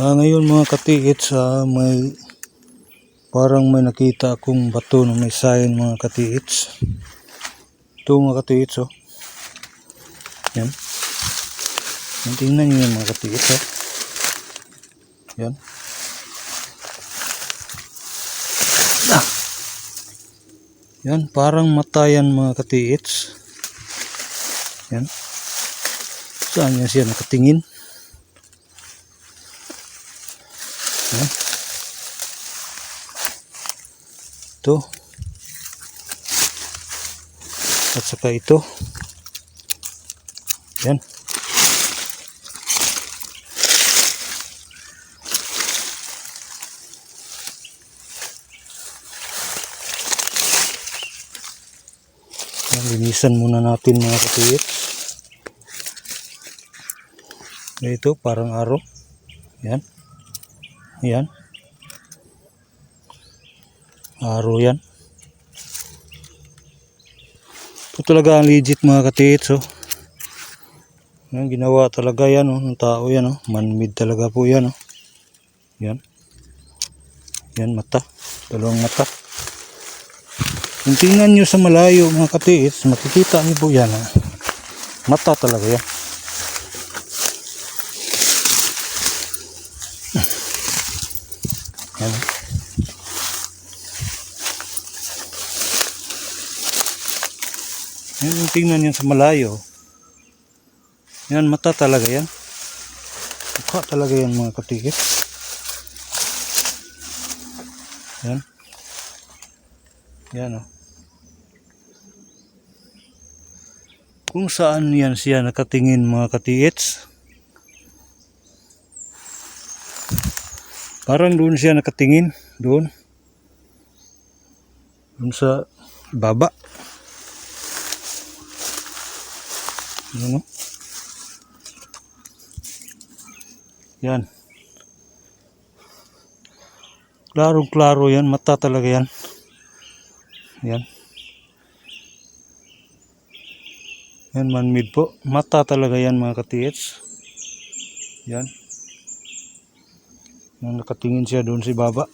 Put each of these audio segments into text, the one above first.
Ah, ngayon mga katiits, ah, may parang may nakita akong bato na may sign mga katiits. Ito mga katiits oh. Yan. Tingnan nyo yan mga katiits oh. Yan. Ah. Yan, parang mata yan mga katiits. Yan. Saan yan siya nakatingin? Yan. Ito. At saka ito. Yan. Yan, linisan muna natin mga katuyot. Ito, parang araw. Yan. Yan. Araw yan. Ito talaga ang legit mga katuyot. Oh. Yan, ginawa talaga yan oh, ng tao yan. Oh. Man-made talaga po yan. Oh. Yan. Yan, mata. Dalawang mata. Kung tingnan nyo sa malayo mga katiits, makikita nyo po yan. Ha? Mata talaga. Yan. Yan tingnan nyo sa malayo. Yan, mata talaga yan. Mukha talaga yan mga katiits. Yan. Yan oh. Kung saan yan siya nakatingin mga katiits. Parang doon siya nakatingin. Doon. Doon sa baba. Yan oh. Yan. Klarong-klaro yan. Mata talaga yan. Yan. Yan man-made po. Mata talaga yan mga katiits. Yan. Yan nakatingin siya doon si baba.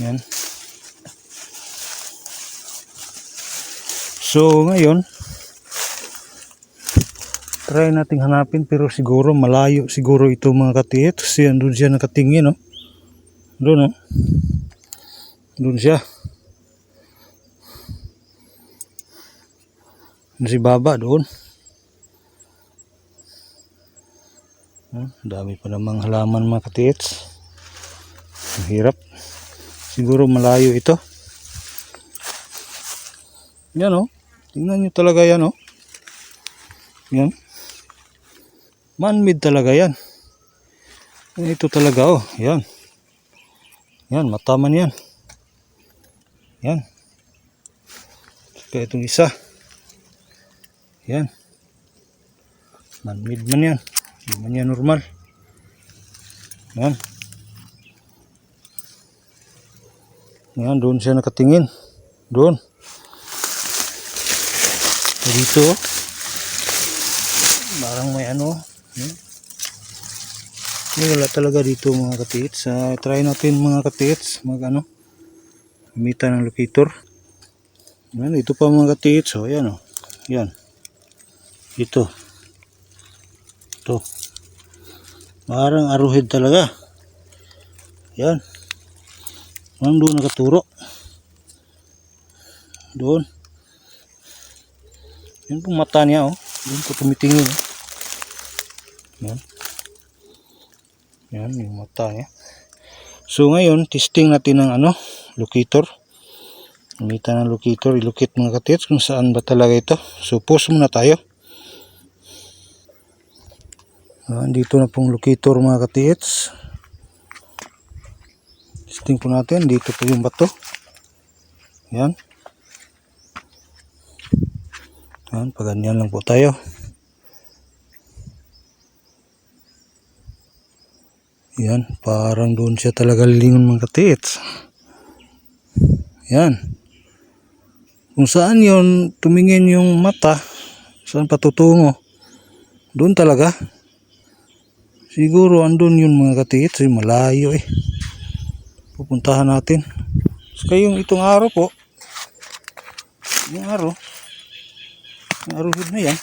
Yan. So ngayon, try nating hanapin pero siguro malayo siguro ito mga katiits. Kasi doon siya nakatingin no. Doon no. Doon siya. Doon si Baba doon. Hmm, dami pa namang halaman mga katiits. Ang hirap. Siguro malayo ito. Yan oh. Tingnan nyo talaga yan oh. Yan. Man-made talaga yan. Ito talaga oh. Yan. Yan, mata man yan. Yan. Saka itong isa. Yan. Man-made man yan. Hindi man yan normal. Yan. Yan, doon siya nakatingin. Doon. Dito. Parang may ano. May wala talaga dito mga katits. Uh, try natin mga katits. Mag ano. Gamitan ng locator. Yan, ito pa mga katits. Oh, yan oh. Yan. Ito. Ito. Parang arrowhead talaga. Yan. Parang doon nakaturo. Doon. Yan pong mata niya oh. Doon po tumitingin oh. Yan. Yan yung mata niya. So ngayon, testing natin ng ano, locator. Gamitan ng locator, ilocate mga katits kung saan ba talaga ito. So pause muna tayo. Ah, dito na pong locator mga katits. Testing po natin. Dito po yung bato. Yan. Yan, paganyan lang po tayo. Yan, parang doon siya talaga lingon mga katits. Yan. Kung saan yon tumingin yung mata, saan patutungo, doon talaga. Siguro andun yun mga katiits, eh, malayo eh. Pupuntahan natin. Saka yung itong araw po, yung araw, araw na yan,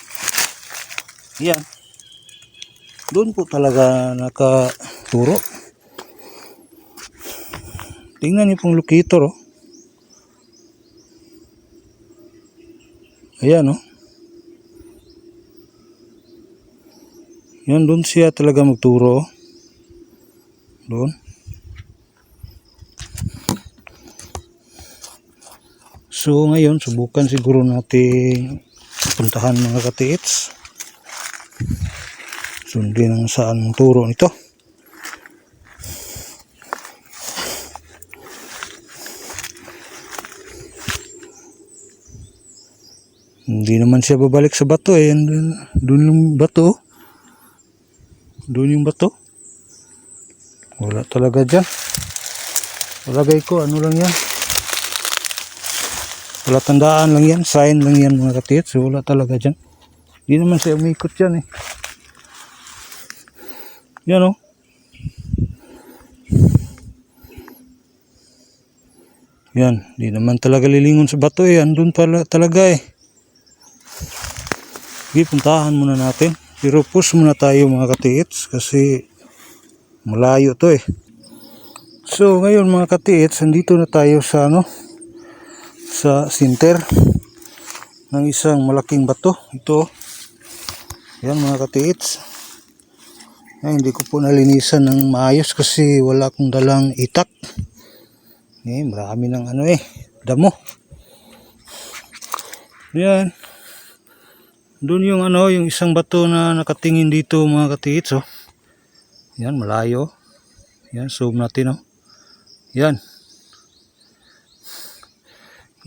yan, doon po talaga nakaturo. Tingnan niyo pong locator oh. Ayan oh. Yan, doon siya talaga magturo. oh. Doon. So ngayon, subukan siguro natin puntahan mga katiits. Sundin ang saan turo nito. Hindi naman siya babalik sa bato eh. Doon, yung bato. Doon yung bato. Wala talaga dyan. Palagay ko, ano lang yan. Wala tandaan lang yan. Sign lang yan mga katits. Wala talaga dyan. Hindi naman siya umikot dyan eh. Yan oh. Yan. Hindi naman talaga lilingon sa bato eh. Andun pala talaga eh. Sige, puntahan muna natin. Pero push muna tayo mga katiits kasi malayo to eh. So ngayon mga katiits, andito na tayo sa ano sa center ng isang malaking bato. Ito. Yan mga katiits. Ay, hindi ko po nalinisan ng maayos kasi wala akong dalang itak. Eh, marami ng ano eh, damo. Yan. Doon yung ano, yung isang bato na nakatingin dito mga katiits oh. Yan, malayo. Yan, zoom natin oh. Yan.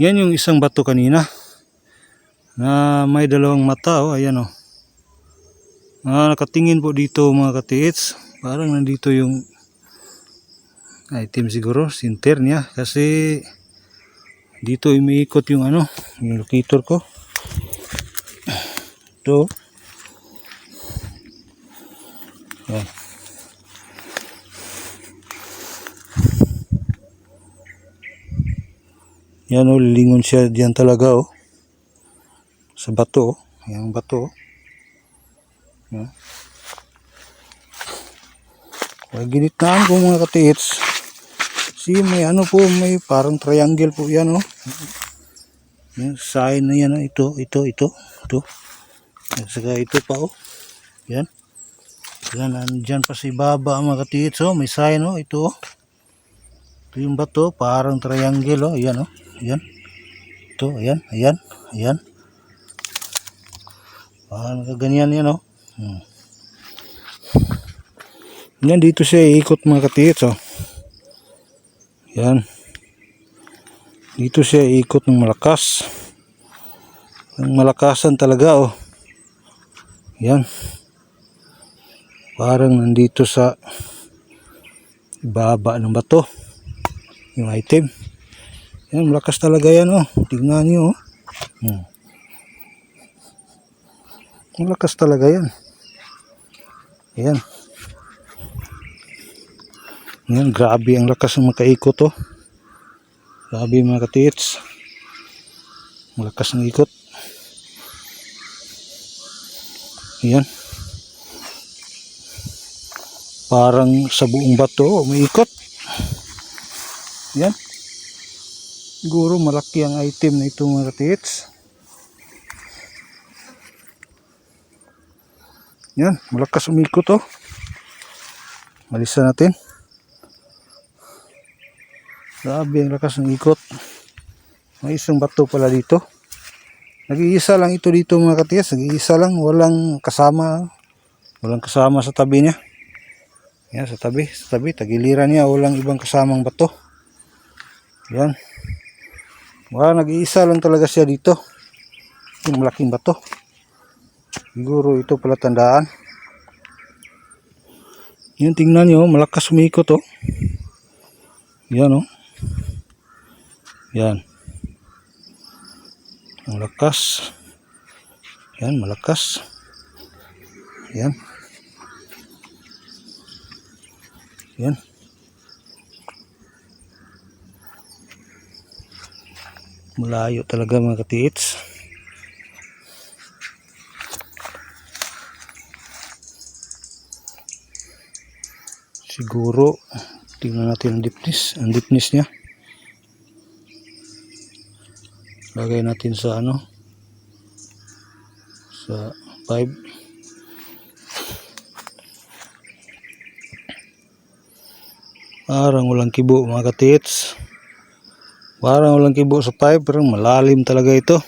Yan yung isang bato kanina. Na may dalawang mata oh, ayan oh. Ah, nakatingin po dito mga katiits. Parang nandito yung item siguro, center niya. Kasi dito umiikot yung ano, yung locator ko. Ito. Yan. Yan o, lilingon siya diyan talaga o. Sa bato o. Yan bato o. Yan. Kaya ginitaan ko mga katiits. See, may ano po, may parang triangle po yan o. Yan, sign na yan o. Ito, ito, ito. Ito. At saka ito pa oh. Yan. Yan, andyan pa si baba mga katiits oh. May sign oh. Ito oh. Ito yung bato. Parang triangle oh. Ayan oh. Ayan. Ito. Ayan. Ayan. Ayan. Parang nakaganyan yan oh. Hmm. Yan dito siya iikot mga katiits oh. Yan. Dito siya iikot ng malakas. Ang malakasan talaga oh. Yan. Parang nandito sa ibaba ng bato. Yung item. Yan, malakas talaga yan oh. Tingnan nyo oh. Hmm. Malakas talaga yan. Yan. Yan, grabe ang lakas ng makaikot oh. Grabe mga katits. Malakas ng ikot. Yan. Parang sa buong bato, umiikot. Yan. Siguro malaki ang item na ito mga katits. Yan, malakas umikot oh. Malisan natin. Grabe ang lakas ng ikot. May isang bato pala dito. Nag-iisa lang ito dito mga katiyas. Nag-iisa lang. Walang kasama. Walang kasama sa tabi niya. Yan sa tabi. Sa tabi. Tagiliran niya. Walang ibang kasamang bato. Yan. Wala nag-iisa lang talaga siya dito. Yung malaking bato. Siguro ito pala tandaan. Yan tingnan nyo. Malakas umikot oh. Yan oh. Yan. Ang lakas. Yan, malakas. Yan. Yan. Malayo talaga mga katiits. Siguro, tingnan natin ang deepness, ang deepness niya. Lagay natin sa ano, sa 5. Parang walang kibo mga katits. Parang walang kibo sa 5 pero malalim talaga ito.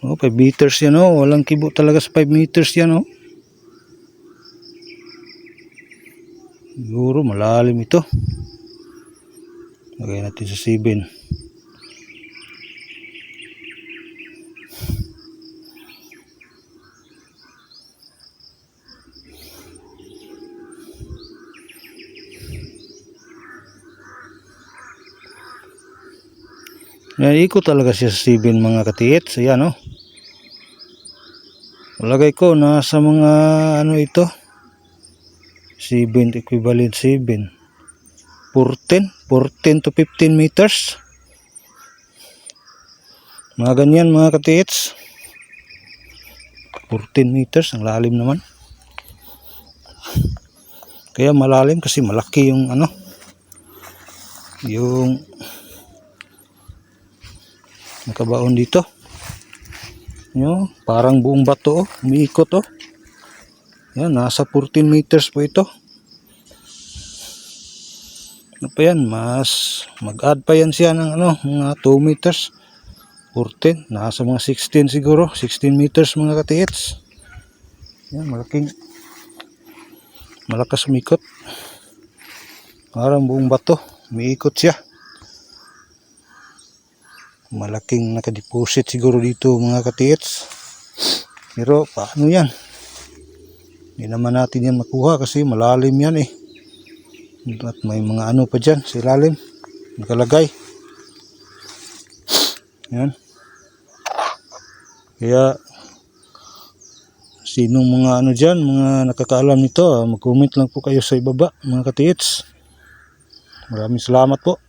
Oh, 5 meters yan oh. Walang kibo talaga sa 5 meters yan oh. Siguro malalim ito. Lagay natin sa 7. Yan, ikot talaga siya sa 7 mga katiits. Ayan oh. Lagay ko nasa mga ano ito. 7 equivalent 7. 14, 14 to 15 meters. Mga ganyan mga katiits. 14 meters, ang lalim naman. Kaya malalim kasi malaki yung ano, yung nakabaon dito. Yo, parang buong bato oh, umiikot oh. Yan, nasa 14 meters po ito. Ano pa yan? Mas mag-add pa yan siya ng ano, mga 2 meters. 14, nasa mga 16 siguro, 16 meters mga katiits. Yan, malaking malakas umikot. Parang buong bato, umiikot siya. Malaking nakadeposit siguro dito mga katiits. Pero paano yan? Hindi naman natin yan makuha kasi malalim yan eh. At may mga ano pa dyan sa ilalim. Nakalagay. Yan. Kaya sinong mga ano dyan, mga nakakaalam nito, ah, mag-comment lang po kayo sa ibaba mga katiits. Maraming salamat po.